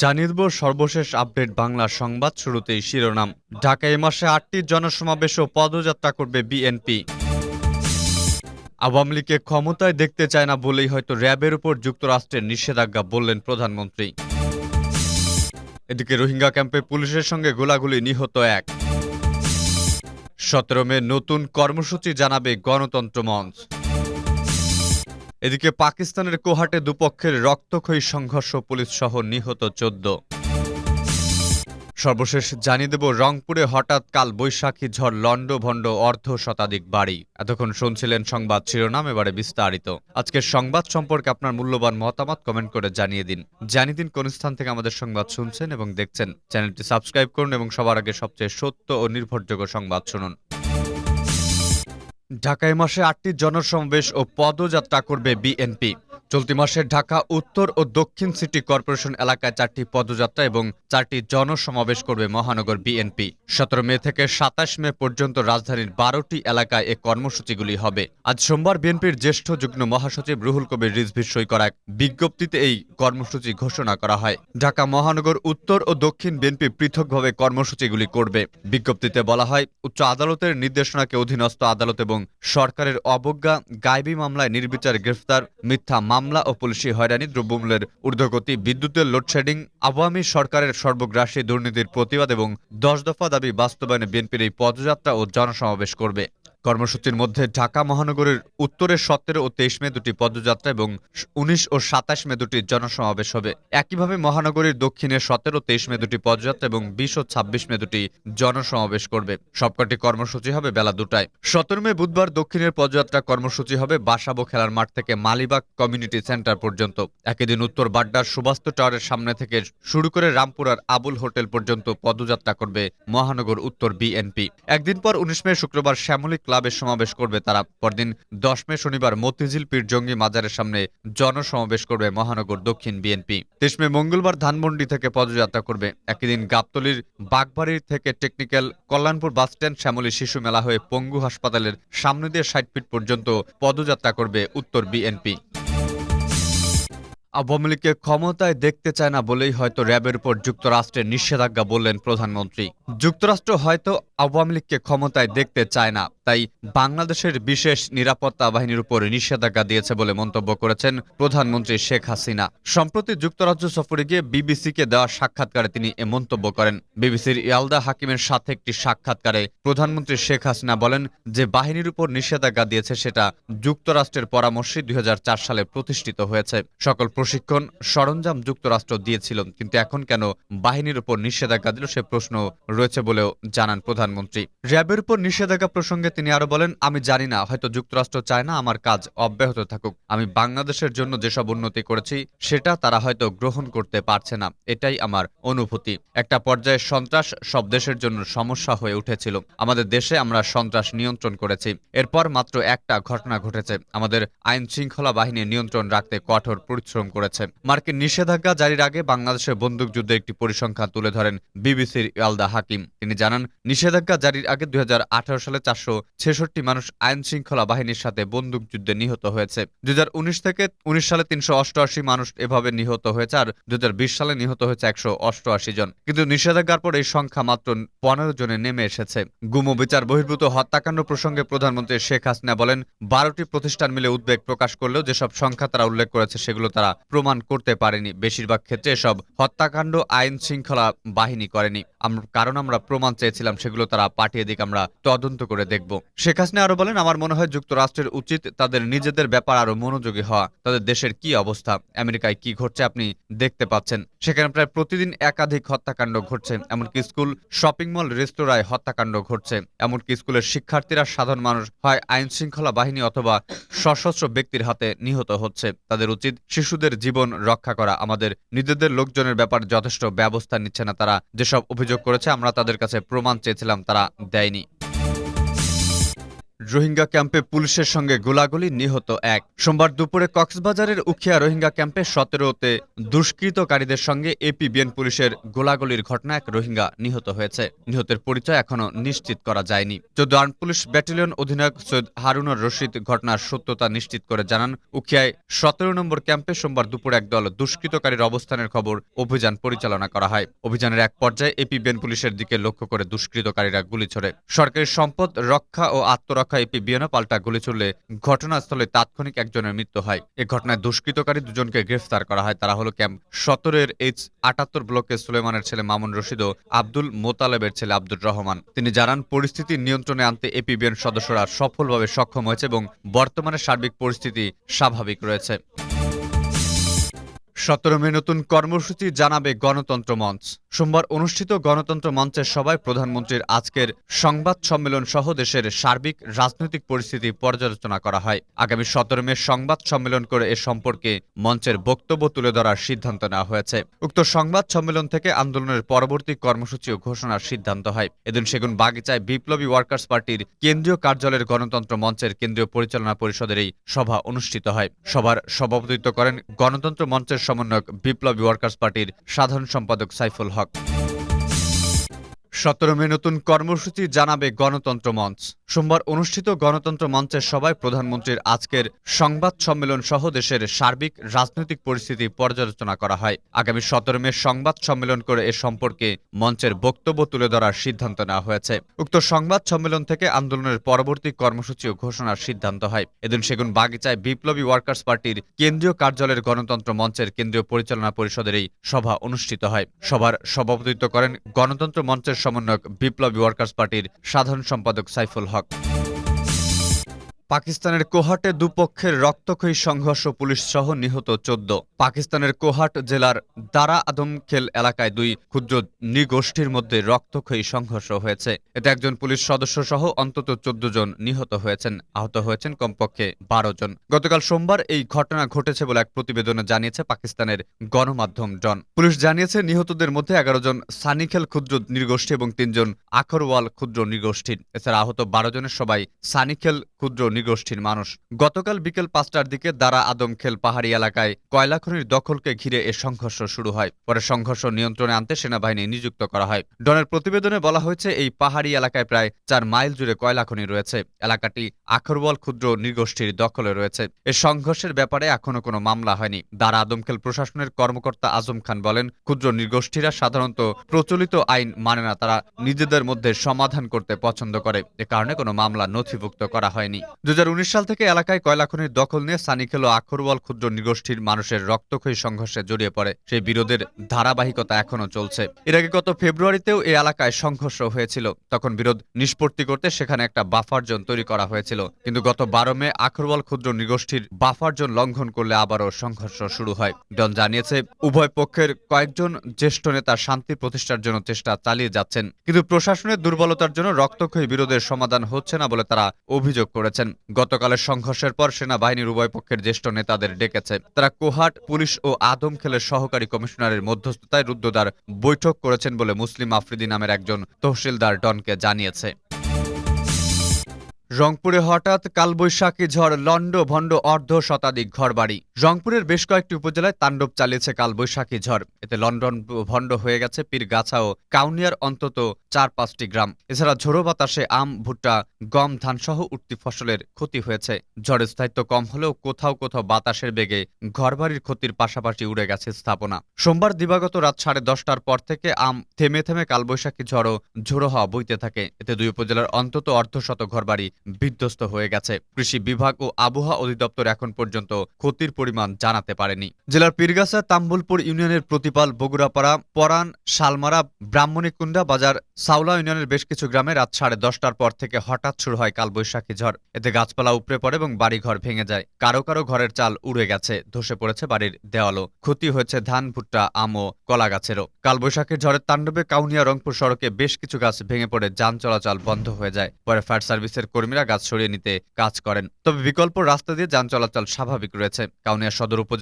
জানিয়ে দেব সর্বশেষ আপডেট বাংলা সংবাদ শুরুতেই শিরোনাম। ঢাকা এ মাসে আটটি জনসমাবেশ ও পদযাত্রা করবে বিএনপি। আওয়ামী লীগকে ক্ষমতায় দেখতে চায় না বলেই হয়তো র্যাবের উপর যুক্তরাষ্ট্রের নিষেধাজ্ঞা বললেন প্রধানমন্ত্রী। এদিকে রোহিঙ্গা ক্যাম্পে পুলিশের সঙ্গে গোলাগুলি নিহত এক। সতেরো মে নতুন কর্মসূচি জানাবে গণতন্ত্র মঞ্চ। এদিকে পাকিস্তানের কোহাটে দুপক্ষের রক্তক্ষয়ী সংঘর্ষ পুলিশ সহ নিহত চোদ্দ। সর্বশেষ জানিয়ে দেব, রংপুরে হঠাৎ কাল বৈশাখী ঝড় লন্ডভণ্ড অর্ধ শতাধিক বাড়ি। এতক্ষণ শুনছিলেন সংবাদ শিরোনাম, এবারে বিস্তারিত। আজকের সংবাদ সম্পর্কে আপনার মূল্যবান মতামত কমেন্ট করে জানিয়ে দিন। জানিয়ে দিন কোন স্থান থেকে আমাদের সংবাদ শুনছেন এবং দেখছেন। চ্যানেলটি সাবস্ক্রাইব করুন এবং সবার আগে সবচেয়ে সত্য ও নির্ভরযোগ্য সংবাদ শুনুন। ঢাকায় মাসে আটটি জনসমাবেশ ও পদযাত্রা করবে বিএনপি। চলতি মাসে ঢাকা, উত্তর ও দক্ষিণ সিটি কর্পোরেশন এলাকায় চারটি পদযাত্রা এবং চারটি জনসমাবেশ করবে মহানগর বিএনপি। সতেরো মে থেকে সাতাশ মে পর্যন্ত রাজধানীর বারোটি এলাকায় এ কর্মসূচিগুলি হবে। আজ সোমবার বিএনপির জ্যেষ্ঠ যুগ্ম মহাসচিব রুহুল কবির রিজভির সই করা বিজ্ঞপ্তিতে এই কর্মসূচি ঘোষণা করা হয়। ঢাকা, মহানগর, উত্তর ও দক্ষিণ বিএনপি পৃথকভাবে কর্মসূচিগুলি করবে। বিজ্ঞপ্তিতে বলা হয়, উচ্চ আদালতের নির্দেশনাকে অধীনস্থ আদালত এবং সরকারের অবজ্ঞা, গায়েবী মামলায় নির্বিচার গ্রেফতার, মিথ্যা মামলা ও পুলিশি হয়রানি দ্রব্যমূল্যের ঊর্ধ্বগতি, বিদ্যুতের লোডশেডিং, আওয়ামী সরকারের সর্বগ্রাসী দুর্নীতির প্রতিবাদ এবং দশ দফা দাবি বাস্তবায়নে বিএনপির এই পদযাত্রা ও জনসমাবেশ করবে। কর্মসূচির মধ্যে ঢাকা মহানগরের উত্তরের সতেরো ও তেইশ মে দুটি পদযাত্রা এবং উনিশ ও সাতাশ মে দুটি জনসমাবেশ হবে। একইভাবে মহানগরীর দক্ষিণে সতেরো, তেইশ মে দুটি পদযাত্রা এবং বিশ ও ছাব্বিশ মে দুটি জনসমাবেশ করবে। সবকটি কর্মসূচি হবে বেলা দুটায়। সতেরো মে বুধবার দক্ষিণের পদযাত্রা কর্মসূচি হবে বাসাবো খেলার মাঠ থেকে মালিবাগ কমিউনিটি সেন্টার পর্যন্ত। একই দিন উত্তর বাড্ডার সুবাস্তু টাওয়ারের সামনে থেকে শুরু করে রামপুরার আবুল হোটেল পর্যন্ত পদযাত্রা করবে মহানগর উত্তর বিএনপি। একদিন পর উনিশ মে শুক্রবার শ্যামলী ক্লাবের সমাবেশ করবে তারা। পরদিন দশ মে শনিবার মতিঝিল পীরজঙ্গি মাজারের সামনে জনসমাবেশ করবে মহানগর দক্ষিণ বিএনপি। তেইশ মে মঙ্গলবার ধানমন্ডি থেকে পদযাত্রা করবে। একই দিন গাবতলির বাগবাড়ি থেকে টেকনিক্যাল কল্যাণপুর বাসস্ট্যান্ড শ্যামলী শিশু মেলা হয়ে পঙ্গু হাসপাতালের সামনে দিয়ে ষাট ফিট পর্যন্ত পদযাত্রা করবে উত্তর বিএনপি। আওয়ামী লীগকে ক্ষমতায় দেখতে চায় না বলেই হয়তো র্যাবের উপর যুক্তরাষ্ট্রের নিষেধাজ্ঞা বললেন প্রধানমন্ত্রী। যুক্তরাষ্ট্র হয়তো আওয়ামী লীগকে ক্ষমতায় দেখতে চায় না, তাই বাংলাদেশের বিশেষ নিরাপত্তা বাহিনীর উপর নিষেধাজ্ঞা দিয়েছে বলে মন্তব্য করেছেন প্রধানমন্ত্রী শেখ হাসিনা। সম্প্রতি যুক্তরাজ্য সফরে গিয়ে বিবিসিকে দেওয়া সাক্ষাৎকারে তিনি এ মন্তব্য করেন। বিবিসির ইয়ালদা হাকিমের সাথে একটি সাক্ষাৎকারে প্রধানমন্ত্রী শেখ হাসিনা বলেন যে বাহিনীর উপর নিষেধাজ্ঞা দিয়েছে সেটা যুক্তরাষ্ট্রের পরামর্শে দুই হাজার চার সালে প্রতিষ্ঠিত হয়েছে। সকল প্রশিক্ষণ সরঞ্জাম যুক্তরাষ্ট্র দিয়েছিল, কিন্তু এখন কেন বাহিনীর উপর নিষেধাজ্ঞা দিল সে প্রশ্ন রয়েছে বলেও জানান প্রধানমন্ত্রী। র্যাবের উপর নিষেধাজ্ঞা প্রসঙ্গে তিনি আরও বলেন, আমি জানি না, হয়তো যুক্তরাষ্ট্র চায় না আমার কাজ অব্যাহত থাকুক। আমি বাংলাদেশের জন্য যেসব উন্নতি করেছি, সেটা তারা হয়তো গ্রহণ করতে পারছে না। এটাই আমার অনুভূতি। একটা পর্যায়ে সন্ত্রাস সব দেশের জন্য সমস্যা হয়ে উঠেছিল। আমাদের দেশে আমরা সন্ত্রাস নিয়ন্ত্রণ করেছি। এরপর মাত্র একটা ঘটনা ঘটেছে। আমাদের আইন শৃঙ্খলা বাহিনী নিয়ন্ত্রণ রাখতে কঠোর পরিশ্রম করেছে। মার্কিন নিষেধাজ্ঞা জারির আগে বাংলাদেশের বন্দুকযুদ্ধের একটি পরিসংখ্যান তুলে ধরেন বিবিসির ইয়ালদা হাকিম। তিনি জানান, নিষেধাজ্ঞা জারির আগে দুই সালে চারশো ছেষট্টি মানুষ আইন শৃঙ্খলা বাহিনীর সাথে বন্দুকযুদ্ধে নিহত হয়েছে। দুই থেকে উনিশ সালে তিনশো অষ্টআশি মানুষ এভাবে নিহত হয়েছে আর দুই সালে নিহত হয়েছে একশো অষ্টআশি জন। কিন্তু নিষেধাজ্ঞার পর এই সংখ্যা মাত্র পনেরো জনে নেমে এসেছে। গুম বিচার বহির্ভূত হত্যাকাণ্ড প্রসঙ্গে প্রধানমন্ত্রী শেখ হাসিনা বলেন, বারোটি প্রতিষ্ঠান মিলে উদ্বেগ প্রকাশ করলেও যেসব সংখ্যা তারা উল্লেখ করেছে সেগুলো তারা প্রমাণ করতে পারেনি। বেশিরভাগ ক্ষেত্রে এসব হত্যাকাণ্ড, আইন শৃঙ্খলা বাহিনী করেনি। কারণ আমরা প্রমাণ চেয়েছিলাম, সেগুলো তারা পাঠিয়ে দিক, আমরা তদন্ত করে দেখব। শেখ হাসিনা আরও বলেন, আমার মনে হয় যুক্তরাষ্ট্রের উচিত তাদের নিজেদের ব্যাপার আরও মনোযোগী হওয়া। তাদের দেশের কি অবস্থা? আমেরিকায় কি ঘটছে আপনি দেখতে পাচ্ছেন। সেখানে প্রায় প্রতিদিন একাধিক হত্যাকাণ্ড ঘটছে। এমনকি স্কুল, শপিং মল, রেস্তোরাঁয় হত্যাকাণ্ড ঘটছে। এমনকি স্কুলের শিক্ষার্থীরা সাধারণ মানুষ হয় আইন শৃঙ্খলা বাহিনী অথবা সশস্ত্র ব্যক্তির হাতে নিহত হচ্ছে। তাদের উচিত শিশুদের জীবন রক্ষা করা, আমাদের নিজেদের লোকজনের ব্যাপার যথেষ্ট ব্যবস্থা নিচ্ছে না তারা। যেসব অভিযোগ করেছে, আমরা তাদের কাছে প্রমাণ চেয়েছিলাম, তারা দেয়নি। রোহিঙ্গা ক্যাম্পে পুলিশের সঙ্গে গোলাগুলি নিহত এক। সোমবার দুপুরে কক্সবাজারের উখিয়া রোহিঙ্গা ক্যাম্পে সতেরোতে দুষ্কৃতকারীদের সঙ্গে এপিবিএন পুলিশের গোলাগুলির ঘটনা এক রোহিঙ্গা নিহত হয়েছে। নিহতের পরিচয় এখনও নিশ্চিত করা যায়নি। চোদ্দ আর্ম পুলিশ ব্যাটালিয়ন অধিনায়ক সৈয়দ হারুনুর রশিদ ঘটনার সত্যতা নিশ্চিত করে জানান, উখিয়ায় সতেরো নম্বর ক্যাম্পে সোমবার দুপুরে একদল দুষ্কৃতকারীর অবস্থানের খবর অভিযান পরিচালনা করা হয়। অভিযানের এক পর্যায়ে এপিবিএন পুলিশের দিকে লক্ষ্য করে দুষ্কৃতকারীরা গুলি ছোড়ে। সরকারি সম্পদ রক্ষা ও আত্মরক্ষা এপিবিএনও পাল্টা গুলি ছুড়লে ঘটনাস্থলে তাৎক্ষণিক একজনের মৃত্যু হয়। এ ঘটনায় দুষ্কৃতকারী দুজনকে গ্রেফতার করা হয়। তারা হলো ক্যাম্প সতেরোর এইচ আটাত্তর ব্লকে সুলেমানের ছেলে মামুন রশিদ ও আব্দুল মোতালেবের ছেলে আব্দুর রহমান। তিনি জানান, পরিস্থিতি নিয়ন্ত্রণে আনতে এপিবিএন সদস্যরা সফলভাবে সক্ষম হয়েছে এবং বর্তমানে সার্বিক পরিস্থিতি স্বাভাবিক রয়েছে। সতেরো মে নতুন কর্মসূচি জানাবে গণতন্ত্র মঞ্চ। সোমবার অনুষ্ঠিত গণতন্ত্র মঞ্চের সভায় প্রধানমন্ত্রীর আজকের সংবাদ সম্মেলন সহ দেশের সার্বিক রাজনৈতিক পরিস্থিতি পর্যালোচনা করা হয়। আগামী সতেরো মে সংবাদ সম্মেলন করে এ সম্পর্কে মঞ্চের বক্তব্য তুলে ধরার সিদ্ধান্ত নেওয়া হয়েছে। উক্ত সংবাদ সম্মেলন থেকে আন্দোলনের পরবর্তী কর্মসূচি ও ঘোষণার সিদ্ধান্ত হয়। এদিন সেগুন বাগিচায় বিপ্লবী ওয়ার্কার্স পার্টির কেন্দ্রীয় কার্যালয়ের গণতন্ত্র মঞ্চের কেন্দ্রীয় পরিচালনা পরিষদের এই সভা অনুষ্ঠিত হয়। সভার সভাপতিত্ব করেন গণতন্ত্র মঞ্চের সমন্বয়ক বিপ্লবী ওয়ার্কার্স পার্টির সাধারণ সম্পাদক সাইফুল হক। সতেরো মে নতুন কর্মসূচি জানাবে গণতন্ত্র মঞ্চ। সোমবার অনুষ্ঠিত গণতন্ত্র মঞ্চের সভায় প্রধানমন্ত্রীর আজকের সংবাদ সম্মেলন সহ দেশের সার্বিক রাজনৈতিক পরিস্থিতি পর্যালোচনা করা হয়। আগামী সতেরো মে সংবাদ সম্মেলন করে এ সম্পর্কে মঞ্চের বক্তব্য তুলে ধরার সিদ্ধান্ত নেওয়া হয়েছে। উক্ত সংবাদ সম্মেলন থেকে আন্দোলনের পরবর্তী কর্মসূচি ও ঘোষণার সিদ্ধান্ত হয়। এদিন সেগুন বাগিচায় বিপ্লবী ওয়ার্কার্স পার্টির কেন্দ্রীয় কার্যালয়ের গণতন্ত্র মঞ্চের কেন্দ্রীয় পরিচালনা পরিষদের এই সভা অনুষ্ঠিত হয়। সভার সভাপতিত্ব করেন গণতন্ত্র মঞ্চের সমন্বয়ক বিপ্লবী ওয়ার্কার্স পার্টির সাধারণ সম্পাদক সাইফুল হক। পাকিস্তানের কোহাটে দুপক্ষের রক্তক্ষয়ী সংঘর্ষ পুলিশ সহ নিহত চোদ্দ। পাকিস্তানের কোহাট জেলার দারা আদমখেল এলাকায় দুই ক্ষুদ্র নৃগোষ্ঠীর মধ্যে রক্তক্ষয়ী সংঘর্ষ হয়েছে। এতে একজন পুলিশ সদস্য সহ অন্তত চোদ্দ জন নিহত হয়েছেন। আহত হয়েছেন কমপক্ষে বারো জন। গতকাল সোমবার এই ঘটনা ঘটেছে বলে এক প্রতিবেদনে জানিয়েছে পাকিস্তানের গণমাধ্যম ডন। পুলিশ জানিয়েছে, নিহতদের মধ্যে এগারো জন সানিখেল ক্ষুদ্র নৃগোষ্ঠী এবং তিনজন আখরওয়াল ক্ষুদ্র নৃগোষ্ঠীর এছাড়া আহত বারো জনের সবাই সানিখেল ক্ষুদ্র নৃগোষ্ঠীর মানুষ। গতকাল বিকেল পাঁচটার দিকে দারা আদমখেল পাহাড়ি এলাকায় কয়লা খনির দখলকে ঘিরে এ সংঘর্ষ শুরু হয়। পরে সংঘর্ষ নিয়ন্ত্রণে আনতে সেনাবাহিনী নিযুক্ত করা হয়। ডনের প্রতিবেদনে বলা হয়েছে, এই পাহাড়ি এলাকায় প্রায় চার মাইল জুড়ে কয়লা খনি রয়েছে। এলাকাটি আখরওয়াল, ক্ষুদ্র নৃগোষ্ঠীর দখলে রয়েছে। এ সংঘর্ষের ব্যাপারে এখনও কোনো মামলা হয়নি। দারা আদমখেল প্রশাসনের কর্মকর্তা আজম খান বলেন, ক্ষুদ্র নৃগোষ্ঠীরা সাধারণত প্রচলিত আইন মানে না, তারা নিজেদের মধ্যে সমাধান করতে পছন্দ করে। এ কারণে কোনো মামলা নথিভুক্ত করা হয়নি। সাল থেকে এলাকায় কয়লা খনির দখল নিয়ে সানিখেল ও আখরওয়াল ক্ষুদ্র নৃগোষ্ঠীর মানুষের রক্তক্ষয়ী সংঘর্ষে জড়িয়ে পড়ে। সেই বিরোধের ধারাবাহিকতা এখনও চলছে। এর আগে গত ফেব্রুয়ারিতেও এই এলাকায় সংঘর্ষ হয়েছিল। তখন বিরোধ নিষ্পত্তি করতে সেখানে একটা বাফার জোন তৈরি করা হয়েছিল। কিন্তু গত বারো মে আখরওয়াল ক্ষুদ্র নৃগোষ্ঠীর বাফার জোন লঙ্ঘন করলে আবারও সংঘর্ষ শুরু হয়। ডন জানিয়েছে, উভয় পক্ষের কয়েকজন জ্যেষ্ঠ নেতা শান্তি প্রতিষ্ঠার জন্য চেষ্টা চালিয়ে যাচ্ছেন। কিন্তু প্রশাসনের দুর্বলতার জন্য রক্তক্ষয়ী বিরোধের সমাধান হচ্ছে না বলে তারা অভিযোগ করেছেন। গতকালের সংঘর্ষের পর সেনাবাহিনীর উভয় পক্ষের জ্যেষ্ঠ নেতাদের ডেকেছে। তারা কোহাট পুলিশ ও আদমখেলের সহকারী কমিশনারের মধ্যস্থতায় রুদ্ধদ্বার বৈঠক করেছেন বলে মুসলিম আফ্রিদি নামের একজন তহসিলদার ডনকে জানিয়েছে। রংপুরে হঠাৎ কালবৈশাখী ঝড় লন্ড ভণ্ড অর্ধ শতাধিক ঘরবাড়ি। রংপুরের বেশ কয়েকটি উপজেলায় তাণ্ডব চালিয়েছে কালবৈশাখী ঝড়। এতে লন্ডন ভণ্ড হয়ে গেছে পীরগাছা ও কাউনিয়ার অন্তত চার পাঁচটি গ্রাম। এছাড়া ঝোড়ো বাতাসে আম, ভুট্টা, গম, ধানসহ উঠতি ফসলের ক্ষতি হয়েছে। ঝড়ের স্থায়িত্ব কম হলেও কোথাও কোথাও বাতাসের বেগে ঘরবাড়ির ক্ষতির পাশাপাশি উড়ে গেছে স্থাপনা। সোমবার দিবাগত রাত সাড়ে দশটার পর থেকে আম থেমে থেমে কালবৈশাখী ঝড়ও ঝোড়ো হওয়া বইতে থাকে। এতে দুই উপজেলার অন্তত অর্ধশত ঘরবাড়ি বিধ্বস্ত হয়ে গেছে। কৃষি বিভাগ ও আবহাওয়া অধিদপ্তর এখন পর্যন্ত ক্ষতির পরিমাণ জানাতে পারেনি। জেলার পীরগাছা, তাম্বুলপুর ইউনিয়নের প্রতিপাল, বগুড়াপাড়া পরান শালমারা ব্রাহ্মণীকুণ্ডা বাজার সাউলা ইউনিয়নের বেশ কিছু গ্রামে রাত সাড়ে দশটার পর থেকে হঠাৎ শুরু হয় কালবৈশাখী ঝড়। এতে গাছপালা উপড়ে পড়ে এবং বাড়িঘর ভেঙে যায়। কারও কারও ঘরের চাল উড়ে গেছে, ধসে পড়েছে বাড়ির দেওয়ালও। ক্ষতি হয়েছে ধান, ভুট্টা, আম ও কলা গাছেরও। কালবৈশাখীর ঝড়ের তাণ্ডবে কাউনিয়া রংপুর সড়কে বেশ কিছু গাছ ভেঙে পড়ে, যান চলাচল বন্ধ হয়ে যায়। পরে ফায়ার সার্ভিসের কর্মীরা গাছ সরিয়ে নিতে কাজ করেন। তবে বিকল্প রাস্তা দিয়ে যান চলাচল স্বাভাবিক রয়েছে। কাউনিয়া সদর উপজেলা